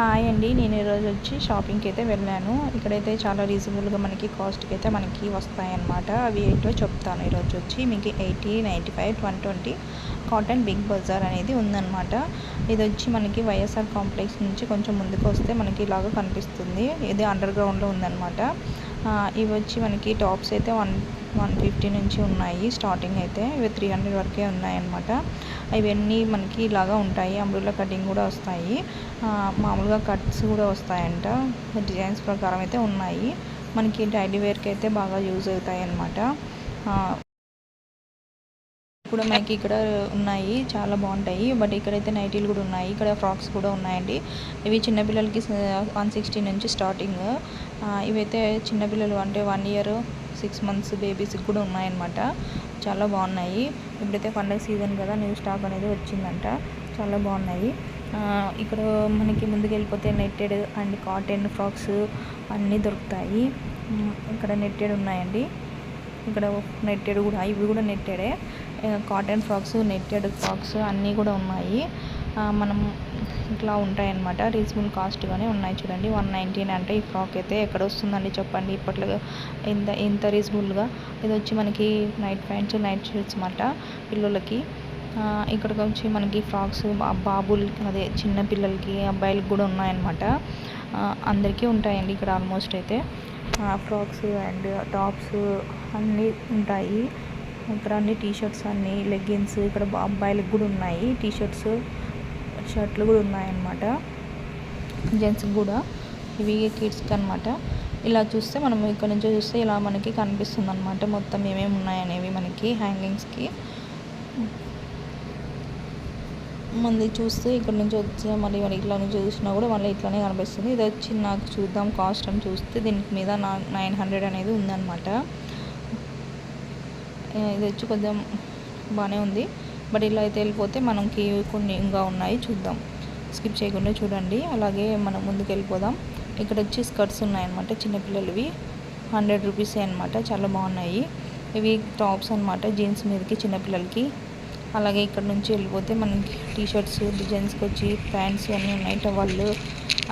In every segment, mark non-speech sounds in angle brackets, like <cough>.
Hi అండి. నేను ఈరోజు వచ్చి షాపింగ్కి అయితే వెళ్ళాను. ఇక్కడైతే చాలా రీజనబుల్గా మనకి కాస్ట్కి అయితే మనకి వస్తాయన్నమాట. అవి ఏంటో చెప్తాను. ఈరోజు వచ్చి మీకు eighty ninety five one twenty cotton Big Bazaar అనేది ఉందన్నమాట. ఇది వచ్చి మనకి వైఎస్ఆర్ కాంప్లెక్స్ నుంచి కొంచెం ముందుకు వస్తే మనకి ఇలాగా కనిపిస్తుంది. ఇది అండర్ గ్రౌండ్లో ఉందన్నమాట. ఇవి వచ్చి మనకి టాప్స్ అయితే వన్ వన్ ఫిఫ్టీ నుంచి ఉన్నాయి. స్టార్టింగ్ అయితే ఇవి త్రీ హండ్రెడ్ వరకే ఉన్నాయన్నమాట. ఇవన్నీ మనకి ఇలాగా ఉంటాయి. అంబ్రిల్లా కటింగ్ కూడా వస్తాయి. మామూలుగా కట్స్ కూడా వస్తాయంట. డిజైన్స్ ప్రకారం అయితే ఉన్నాయి. మనకి డైలీ వేర్కి అయితే బాగా యూజ్ అవుతాయి అన్నమాట కూడా మనకి ఇక్కడ ఉన్నాయి. చాలా బాగుంటాయి. బట్ ఇక్కడైతే నైటీలు కూడా ఉన్నాయి. ఇక్కడ ఫ్రాక్స్ కూడా ఉన్నాయండి. ఇవి చిన్నపిల్లలకి వన్ సిక్స్టీ నుంచి స్టార్టింగ్. ఇవైతే చిన్నపిల్లలు అంటే వన్ ఇయర్ సిక్స్ మంత్స్ బేబీస్కి కూడా ఉన్నాయన్నమాట. చాలా బాగున్నాయి. ఇప్పుడైతే పండగ సీజన్ కదా న్యూ స్టాక్ అనేది వచ్చిందంట. చాలా బాగున్నాయి. ఇక్కడ మనకి ముందుకు వెళ్ళిపోతే నెట్టెడ్ అండ్ కాటన్ ఫ్రాక్స్ అన్నీ దొరుకుతాయి. ఇక్కడ నెట్టెడ్ ఉన్నాయండి. ఇక్కడ నెట్టెడ్ కూడా ఇవి కూడా నెట్టెడే. కాటన్ ఫ్రాక్స్ నెట్టెడ్ ఫ్రాక్స్ అన్నీ కూడా ఉన్నాయి. మనం ఇట్లా ఉంటాయన్నమాట. రీజనబుల్ కాస్ట్గానే ఉన్నాయి చూడండి. వన్ నైంటీన్ అంటే ఈ ఫ్రాక్ అయితే ఎక్కడ వస్తుందండి చెప్పండి. ఇప్పట్లో ఎంత ఎంత రీజనబుల్గా ఇది వచ్చి మనకి నైట్ ప్యాంట్స్ నైట్ షర్ట్స్ అన్నమాట పిల్లలకి. ఇక్కడికి వచ్చి మనకి ఫ్రాక్స్ బాబులకి అదే చిన్న పిల్లలకి అబ్బాయిలకి కూడా ఉన్నాయన్నమాట. అందరికీ ఉంటాయండి ఇక్కడ ఆల్మోస్ట్ అయితే. ఫ్రాక్స్ అండ్ టాప్స్ అన్నీ ఉంటాయి. ఇక్కడ అన్ని టీ షర్ట్స్ అన్ని లెగ్గిన్స్ ఇక్కడ అబ్బాయిలకు కూడా ఉన్నాయి. టీ షర్ట్స్ షర్ట్లు కూడా ఉన్నాయన్నమాట. జెంట్స్కి కూడా. ఇవి కిడ్స్కి అనమాట ఇలా చూస్తే మనం ఇక్కడ నుంచి చూస్తే ఇలా మనకి కనిపిస్తుంది అనమాట మొత్తం ఏమేమి ఉన్నాయనేవి మనకి హ్యాంగింగ్స్కి మంది చూస్తే ఇక్కడ నుంచి వచ్చే మళ్ళీ మరి ఇట్లా నుంచి చూసినా కూడా మళ్ళీ ఇట్లానే కనిపిస్తుంది. ఇది వచ్చి నాకు చూద్దాం కాస్ట్ అని చూస్తే దీనికి మీద నా నైన్ హండ్రెడ్ అనేది ఉందన్నమాట. ఇది వచ్చి కొంచెం బాగానే ఉంది. బట్ ఇలా అయితే వెళ్ళిపోతే మనకి కొన్ని ఇంకా ఉన్నాయి చూద్దాం. స్కిప్ చేయకుండా చూడండి. అలాగే మనం ముందుకు వెళ్ళిపోదాం. ఇక్కడ వచ్చి స్కర్ట్స్ ఉన్నాయన్నమాట చిన్నపిల్లలవి హండ్రెడ్ రూపీస్ అనమాట చాలా బాగున్నాయి. ఇవి టాప్స్ అనమాట జీన్స్ మీదకి చిన్నపిల్లలకి అలాగే ఇక్కడ నుంచి వెళ్ళిపోతే మనకి టీషర్ట్స్ డిజైన్స్కి వచ్చి ప్యాంట్స్ అన్నీ ఉన్నాయి టవళ్ళు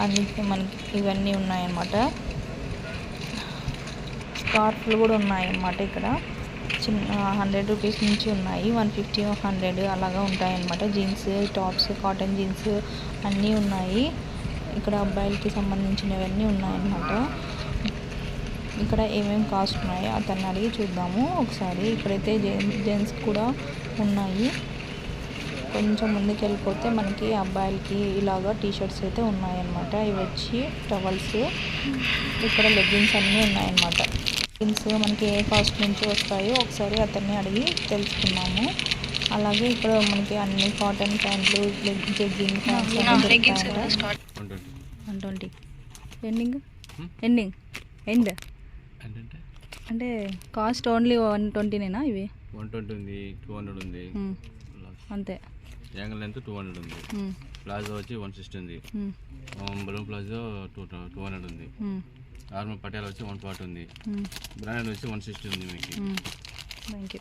అన్ని మనకి ఇవన్నీ ఉన్నాయన్నమాట. స్కార్ఫ్లు కూడా ఉన్నాయన్నమాట ఇక్కడ. చిన్న హండ్రెడ్ రూపీస్ నుంచి ఉన్నాయి. వన్ ఫిఫ్టీ హండ్రెడ్ అలాగా ఉంటాయన్నమాట. జీన్స్ టాప్స్ కాటన్ జీన్స్ అన్నీ ఉన్నాయి. ఇక్కడ అబ్బాయిలకి సంబంధించినవన్నీ ఉన్నాయన్నమాట. ఇక్కడ ఏమేమి కాస్ట్ ఉన్నాయో అతన్ని అడిగి చూద్దాము. ఒకసారి ఇక్కడైతే జెంట్స్ కూడా ఉన్నాయి. కొంచెం ముందుకు వెళ్ళిపోతే మనకి అబ్బాయిలకి ఇలాగా టీ షర్ట్స్ అయితే ఉన్నాయన్నమాట. ఇవి వచ్చి టవల్స్ ఇక్కడ లెగ్గిన్స్ అన్నీ ఉన్నాయన్నమాట. లెగ్గిన్స్ మనకి ఏ కాస్ట్ నుంచి వస్తాయో ఒకసారి అతన్ని అడిగి తెలుసుకున్నాము. అలాగే ఇక్కడ మనకి అన్ని కాటన్ ప్యాంట్లు jegging pants one twenty ending ending end అంటే? కాస్ట్ ఓన్లీ వన్ ట్వంటీనేనా ఇవి? వన్ ట్వంటీ ఉంది టూ హండ్రెడ్ ఉంది. అంతే. యాంగిల్ లెంత్ టూ హండ్రెడ్ ఉంది. ప్లాజో వచ్చి వన్ సిక్స్టీ ఉంది. Balloon palazzo two two hundred ఉంది. నార్మల్ పటియాల వచ్చి వన్ ఫార్టీ ఉంది. బ్రాండెడ్ వచ్చి వన్ సిక్స్టీ ఉంది మీకు. థ్యాంక్ యూ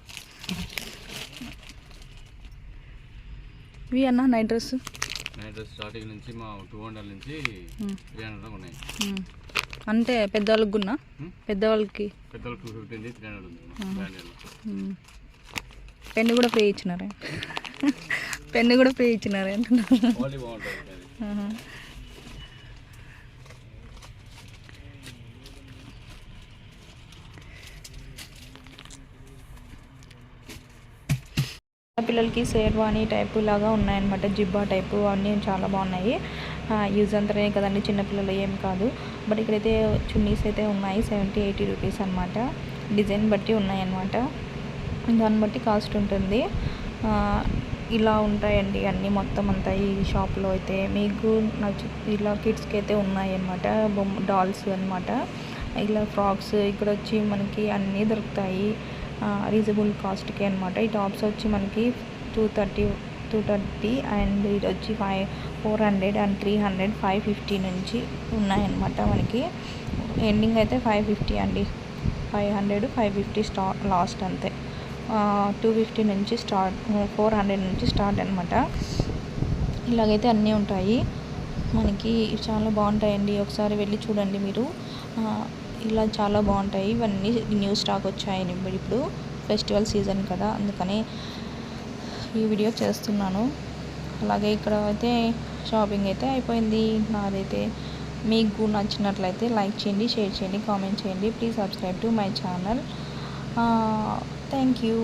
ఇవి అన్న night dress? Night dress starting నుంచి మా టూ హండ్రెడ్ నుంచి త్రీ హండ్రెడ్ ఉన్నాయి. అంటే పెద్దవాళ్ళకి గున్నా? పెద్దవాళ్ళకి? పెద్దలకు టూ ఫిఫ్టీ ఉంది త్రీ హండ్రెడ్ ఉంది పెన్ను కూడా ఫ్రీ ఇచ్చినారే. <laughs> పెన్ను కూడా ఫ్రీ ఇచ్చినారే అంటున్నారు. పిల్లలకి షేర్వాణి టైపు లాగా ఉన్నాయన్నమాట జిబ్బా టైపు అన్నీ చాలా బాగున్నాయి. యూజ్ అంతనే కదండి చిన్నపిల్లలు ఏం కాదు. బట్ ఇక్కడైతే చున్నీస్ అయితే ఉన్నాయి సెవెంటీ ఎయిటీ రూపీస్ అనమాట డిజైన్ బట్టి ఉన్నాయన్నమాట. దాన్ని బట్టి కాస్ట్ ఉంటుంది. ఇలా ఉంటాయండి అన్నీ మొత్తం అంతా ఈ షాప్లో అయితే. మీకు నచ్చు ఇలా కిడ్స్కి అయితే ఉన్నాయన్నమాట. బొమ్మ డాల్స్ అనమాట ఇలా ఫ్రాక్స్ ఇక్కడ వచ్చి మనకి అన్నీ దొరుకుతాయి. రీజనబుల్ కాస్ట్కి అనమాట ఈ టాప్స్ వచ్చి మనకి two thirty two thirty and ఇది వచ్చి five four hundred and three hundred five fifty నుంచి ఉన్నాయన్నమాట మనకి. ఎండింగ్ అయితే ఫైవ్ ఫిఫ్టీ అండి. Five hundred five fifty start last అంతే. టూ ఫిఫ్టీ నుంచి స్టార్ట్ ఫోర్ హండ్రెడ్ నుంచి స్టార్ట్ అనమాట ఇలాగైతే అన్నీ ఉంటాయి. మనకి చాలా బాగుంటాయండి. ఒకసారి వెళ్ళి చూడండి మీరు. ఇలా చాలా బాగుంటాయి. ఇవన్నీ న్యూ స్టాక్ వచ్చాయి ఇప్పుడు. ఫెస్టివల్ సీజన్ కదా అందుకని ఈ వీడియో చేస్తున్నాను. అలాగే ఇక్కడ అయితే షాపింగ్ అయితే అయిపోయింది నాదైతే. మీకు నచ్చినట్లయితే లైక్ చేయండి షేర్ చేయండి కామెంట్ చేయండి. Please subscribe to my channel. Thank you.